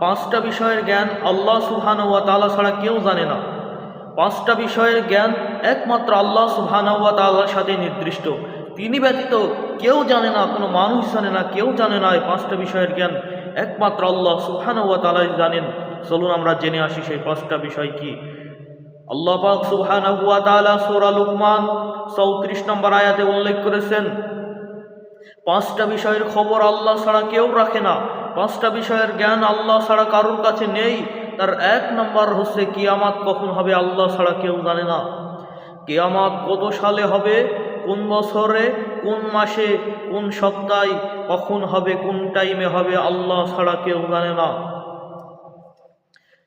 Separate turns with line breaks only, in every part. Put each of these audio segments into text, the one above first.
পাঁচটা বিষয়ের জ্ঞান আল্লাহ সুবহান ওয়া তাআলা ছাড়া কেউ জানে না। পাঁচটা বিষয়ের জ্ঞান একমাত্র আল্লাহ সুবহান ওয়া তাআলার সাথে নির্দিষ্ট। তিনি ব্যতীত কেউ জানে না, কোনো মানুষ জানে না, কেউ জানে না এই পাঁচটা বিষয়ের জ্ঞান একমাত্র আল্লাহ সুবহান ওয়া তাআলাই জানেন। চলুন আমরা জেনে আসি সেই পাঁচটা বিষয় কি। আল্লাহ পাক সুবহানাহু ওয়া তাআলা সূরা লুকমান 34 নম্বর আয়াতে উল্লেখ করেছেন, পাঁচটা বিষয়ের খবর আল্লাহ ছাড়া কেউ রাখে না। পাঁচটা বিষয়ের জ্ঞান আল্লাহ ছাড়া কারোর কাছে নেই। তার এক নম্বর হচ্ছে, কিয়ামাত কখন হবে আল্লাহ ছাড়া কেউ জানে না। কিয়ামাত কত সালে হবে, কোন বছরে, কোন মাসে, কোন সপ্তাহে, কখন হবে, কোন টাইমে হবে, আল্লাহ ছাড়া কেউ জানে না।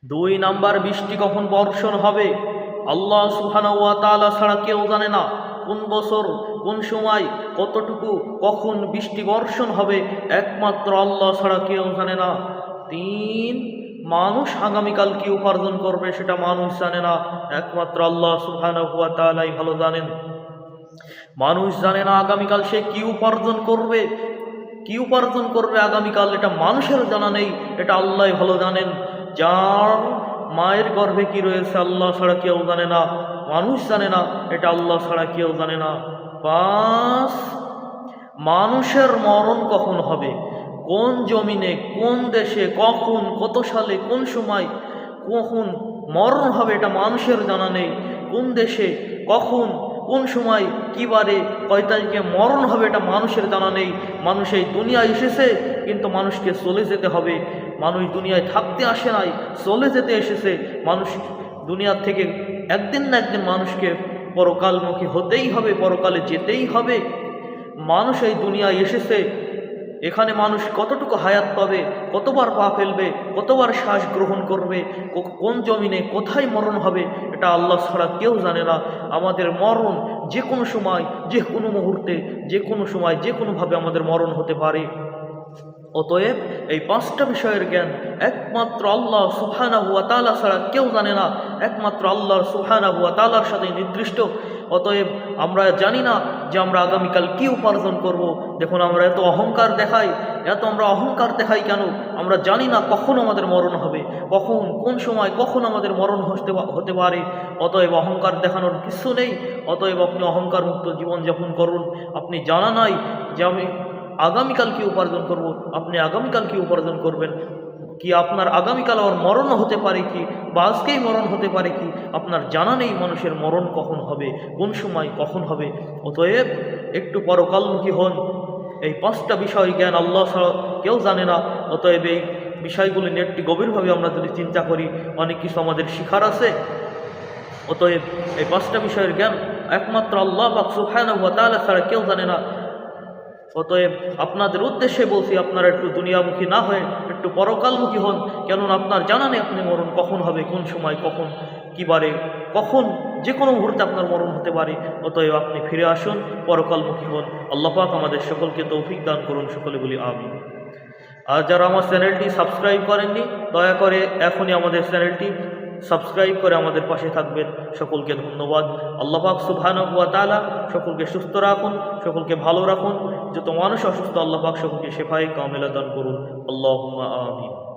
দুই নাম্বার, বৃষ্টি কখন বর্ষণ হবে, আল্লাহ সুহানা ছাড়া কেউ জানে না। কোন বছর কোন সময় কতটুকু, কখন বৃষ্টি বর্ষণ হবে, একমাত্র আল্লাহ ছাড়া কেউ জানে না। তিন, মানুষ আগামীকাল কি উপার্জন করবে সেটা মানুষ জানে না। একমাত্র আল্লাহ সুবহানাহু ওয়া তাআলাই ভালো জানেন। মানুষ জানে না আগামীকাল সে কি উপার্জন করবে, কি উপার্জন করবে আগামীকাল, এটা মানুষের জানা নেই, এটা আল্লাহ ভালো জানেন। যার মায়ের গর্ভে কি রয়েছে, আল্লাহ ছাড়া কেউ জানে না। মানুষ জানে না, এটা আল্লাহ ছাড়া কেউ জানে না। পাঁচ মানুষের মরণ কখন হবে? কোন জমিনে, কোন দেশে, কখন, কত সালে, কোন সময়, কখন মরণ হবে এটা মানুষের জানা নেই। কোন দেশে, কখন, কোন সময়, কী বারে, কয় তারিখে মরণ হবে এটা মানুষের জানা নেই। মানুষ এই দুনিয়ায় এসেছে, কিন্তু মানুষকে চলে যেতে হবে। মানুষ দুনিয়ায় থাকতে আসে নাই, চলে যেতে এসেছে। মানুষ দুনিয়ার থেকে একদিন না একদিন মানুষকে পরকালমুখী হতেই হবে, পরকালে যেতেই হবে। মানুষ এই দুনিয়ায় এসেছে, এখানে মানুষ কতটুকু হায়াত পাবে, কতবার পা ফেলবে, কতবার শ্বাস গ্রহণ করবে কোন জমিনে কোথায় মরণ হবে, এটা আল্লাহ ছাড়া কেউ জানে না। আমাদের মরণ যে কোনো সময়, যে কোনো মুহূর্তে, যে কোনো সময়, যে কোনোভাবে আমাদের মরণ হতে পারে। অতএব এই পাঁচটা বিষয়ের জ্ঞান একমাত্র আল্লাহ সুবহানা হুয়া তালা ছাড়া কেউ জানে না। একমাত্র আল্লাহর সুবহানা হুয়া তালার সাথে নির্দিষ্ট। অতএব আমরা জানি না যে আমরা আগামীকাল কি উপার্জন করব। দেখুন, আমরা এত অহংকার দেখাই, এত আমরা অহংকার দেখাই কেন? আমরা জানি না কখন আমাদের মরণ হবে, কখন, কোন সময়, কখন আমাদের মরণ হতে হতে পারে। অতএব অহংকার দেখানোর কিছু নেই। অতএব আপনি অহংকার মুক্ত জীবনযাপন করুন। আপনি জানা নাই যে আমি আগামীকাল কি উপার্জন করব, আপনি আগামীকাল কি উপার্জন করবেন। কি আপনার আগামীকাল আবার মরণও হতে পারে কি? বা আজকেই মরণ হতে পারে কি? আপনার জানা নেই মানুষের মরণ কখন হবে, কোন সময় কখন হবে। অতএব একটু পরকালমুখী হন। এই পাঁচটা বিষয় জ্ঞান আল্লাহ ছাড়া কেউ জানে না। অতএব এই বিষয়গুলি নিয়ে একটি গভীরভাবে আমরা যদি চিন্তা করি, অনেক কিছু আমাদের শিখার আছে। অতএব এই পাঁচটা বিষয়ের জ্ঞান একমাত্র আল্লাহ সুবহানাহু ওয়া তাআলা ছাড়া কেউ জানে না। অতএব আপনাদের উদ্দেশ্যে বলছি, আপনারা একটু দুনিয়ামুখী না হয়ে একটু পরকালমুখী হন, কেননা আপনার জানা নেই আপনি মরণ কখন হবে, কোন সময়, কখন কিবারে কখন, যে কোনো মুহূর্তে আপনার মরণ হতে পারে। অতএব আপনি ফিরে আসুন, পরকালমুখী হন। আল্লাহ পাক আমাদের সকলকে তৌফিক দান করুন, সকলে বলি আমি আর যারা আমার চ্যানেলটি সাবস্ক্রাইব করেননি, দয়া করে এখনই আমাদের চ্যানেলটি সাবস্ক্রাইব করে আমাদের পাশে থাকবেন। সকলকে ধন্যবাদ। আল্লাহ পাক সুবহানাহু ওয়া তাআলা সকলকে সুস্থ রাখুন, সকলকে ভালো রাখুন। যত মানুষ অসুস্থ, আল্লাহ পাক সকলকে সেফাই কামেলা দান করুন। আল্লাহ আমিন।